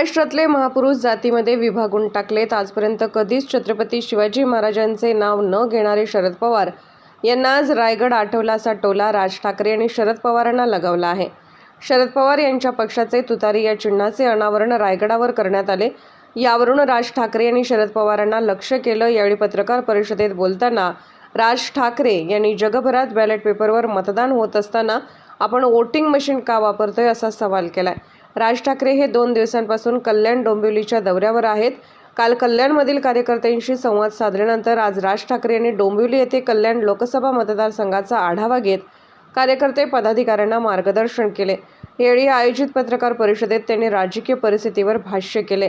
महाराष्ट्रातले महापुरुष जातीमध्ये विभागून टाकलेत. आजपर्यंत कधीच छत्रपती शिवाजी महाराजांचे नाव न घेणारे शरद पवार यांना आज रायगड आठवलाचा टोला राज ठाकरे आणि शरद पवारांना लगावला आहे. शरद पवार यांच्या पक्षाचे तुतारी या चिन्हाचे अनावरण रायगडावर करण्यात आले. यावरून राज ठाकरे यांनी शरद पवारांना लक्ष केलं. यावेळी पत्रकार परिषदेत बोलताना राज ठाकरे यांनी जगभरात बॅलेट पेपरवर मतदान होत असताना आपण वोटिंग मशीन का वापरतोय असा सवाल केलाय. राज ठाकरे हे दोन दिवसांपासून कल्याण डोंबिवलीच्या दौऱ्यावर आहेत. काल कल्याणमधील कार्यकर्त्यांशी संवाद साधल्यानंतर आज राज ठाकरे यांनी डोंबिवली येथे कल्याण लोकसभा मतदारसंघाचा आढावा घेत कार्यकर्ते पदाधिकाऱ्यांना मार्गदर्शन केले. यावेळी आयोजित पत्रकार परिषदेत त्यांनी राजकीय परिस्थितीवर भाष्य केले.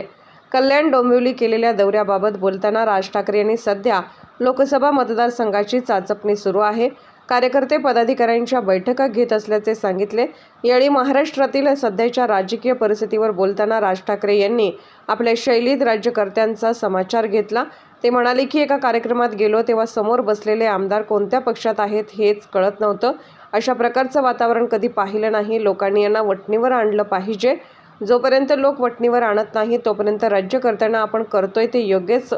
कल्याण डोंबिवली केलेल्या दौऱ्याबाबत बोलताना राज ठाकरे यांनी सध्या लोकसभा मतदारसंघाची चाचपणी सुरू आहे. कार्यकर्ते पदाधिकाऱ्यांच्या बैठका घेत असल्याचे सांगितले. यावेळी महाराष्ट्रातील सध्याच्या राजकीय परिस्थितीवर बोलताना राज ठाकरे यांनी आपल्या शैलीत राज्यकर्त्यांचा समाचार घेतला. ते म्हणाले की एका कार्यक्रमात गेलो तेव्हा समोर बसलेले आमदार कोणत्या पक्षात आहेत हेच कळत नव्हतं. अशा प्रकारचं वातावरण कधी पाहिलं नाही. लोकांनी यांना वटणीवर आणलं पाहिजे. जोपर्यंत लोक वटणीवर आणत नाही तोपर्यंत राज्यकर्त्यांना आपण करतोय ते योग्यच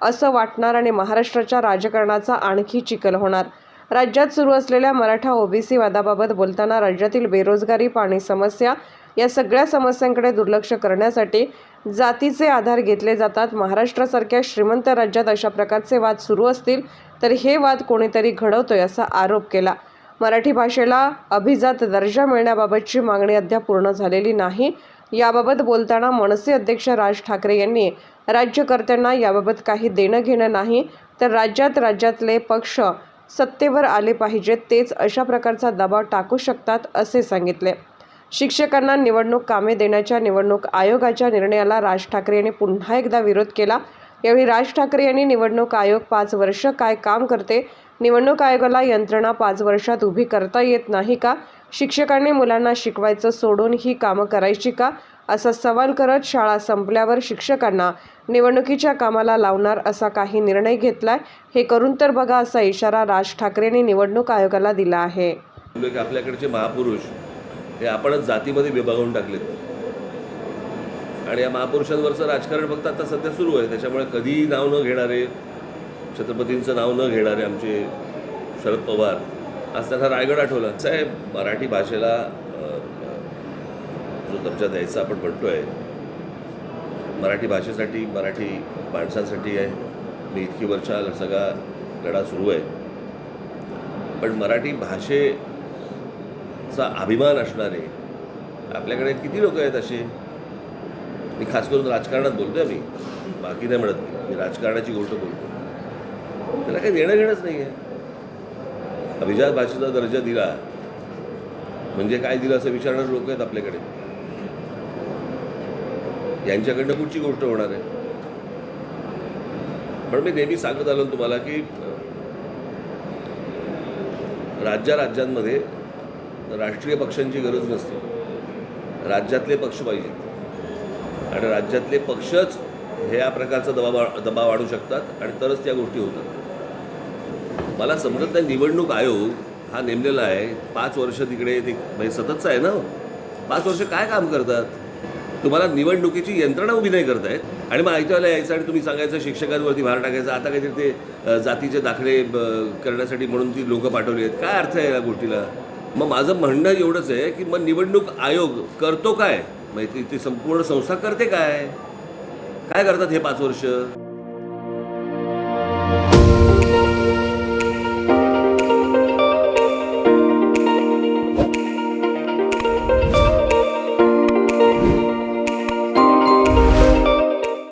असं वाटणार आणि महाराष्ट्राच्या राजकारणाचा आणखी चिखल होणार. राज्यात सुरू असलेल्या मराठा ओबीसी वादाबाबत बोलताना राज्यातील बेरोजगारी पाणी समस्या या सगळ्या समस्यांकडे दुर्लक्ष करण्यासाठी जातीचे आधार घेतले जातात. महाराष्ट्रासारख्या श्रीमंत राज्यात अशा प्रकारचे वाद सुरू असतील तर हे वाद कोणीतरी घडवतोय असा आरोप केला. मराठी भाषेला अभिजात दर्जा मिळण्याबाबतची मागणी अद्याप पूर्ण झालेली नाही. याबाबत बोलताना मनसे अध्यक्ष राज ठाकरे यांनी राज्यकर्त्यांना याबाबत काही देणं घेणं नाही तर राज्यात राज्यातले पक्ष सत्तेवर आले पाहिजेत तेच अशा प्रकारचा दबाव टाकू शकतात असे सांगितले. शिक्षकांना निवडणूक कामे देण्याच्या निवडणूक आयोगाच्या निर्णयाला राज ठाकरे यांनी पुन्हा एकदा विरोध केला. यावेळी राज ठाकरे यांनी निवडणूक आयोग पाच वर्ष काय काम करते निवडणूक आयोगाला यंत्रणा पाच वर्षात उभी करता येत नाही का? शिक्षकांनी मुलांना शिकवायचं सोडून ही कामं करायची का? असा सवाल करत शाळा संपल्यावर शिक्षकांना निवडणुकीच्या कामाला लावणार असा काही निर्णय घेतलाय? हे करून तर बघा असा इशारा राज ठाकरेंनी निवडणूक आयोगाला दिला आहे. आपल्याकडचे महापुरुष हे आपणच जातीमध्ये विभागून टाकलेत. आणि या महापुरुषांवरचं राजकारण फक्त आता सध्या सुरू आहे. त्याच्यामुळे कधीही नाव न घेणारे छत्रपतींचं नाव न घेणारे आमचे शरद पवार आज त्यांना रायगड आठवला. साहेब मराठी भाषेला जो दर्जा द्यायचा आपण म्हणतोय मराठी भाषेसाठी मराठी माणसांसाठी आहे. मी इतकी वर्षा सगळा लढा सुरू आहे. पण मराठी भाषेचा अभिमान असणारे आपल्याकडे किती लोक आहेत असे? मी खास करून राजकारणात बोलतोय मी. बाकी नाही म्हणत मी. मी राजकारणाची गोष्ट बोलतो त्याला काही देणं घेणंच नाही आहे. अभिजात भाषेचा दर्जा दिला म्हणजे काय दिलं असं विचारणारे लोक आहेत आपल्याकडे. यांच्याकडनं कुठची गोष्ट होणार आहे. पण मी नेहमी सांगत आलो तुम्हाला की राज्या राज्यांमध्ये राष्ट्रीय पक्षांची गरज नसते. राज्यातले पक्ष पाहिजेत. आणि राज्यातले पक्षच हे या प्रकारचा दबाव दबाव आणू शकतात आणि तरच त्या गोष्टी होतात. मला समजत नाही निवडणूक आयोग हा नेमलेला आहे. पाच वर्ष तिकडे ते म्हणजे सततचा आहे ना? पाच वर्ष काय काम करतात? तुम्हाला निवडणुकीची यंत्रणा उभी नाही करतायत आणि मग ऐकायला यायचं आणि तुम्ही सांगायचं शिक्षकांवरती भार टाकायचा. आता काहीतरी ते जातीचे दाखले करण्यासाठी म्हणून ती लोकं पाठवली आहेत. काय अर्थ आहे या गोष्टीला? मग माझं म्हणणं एवढंच आहे की मग निवडणूक आयोग करतो काय? माहिती ती संपूर्ण संस्था करते काय? काय करतात हे पाच वर्ष?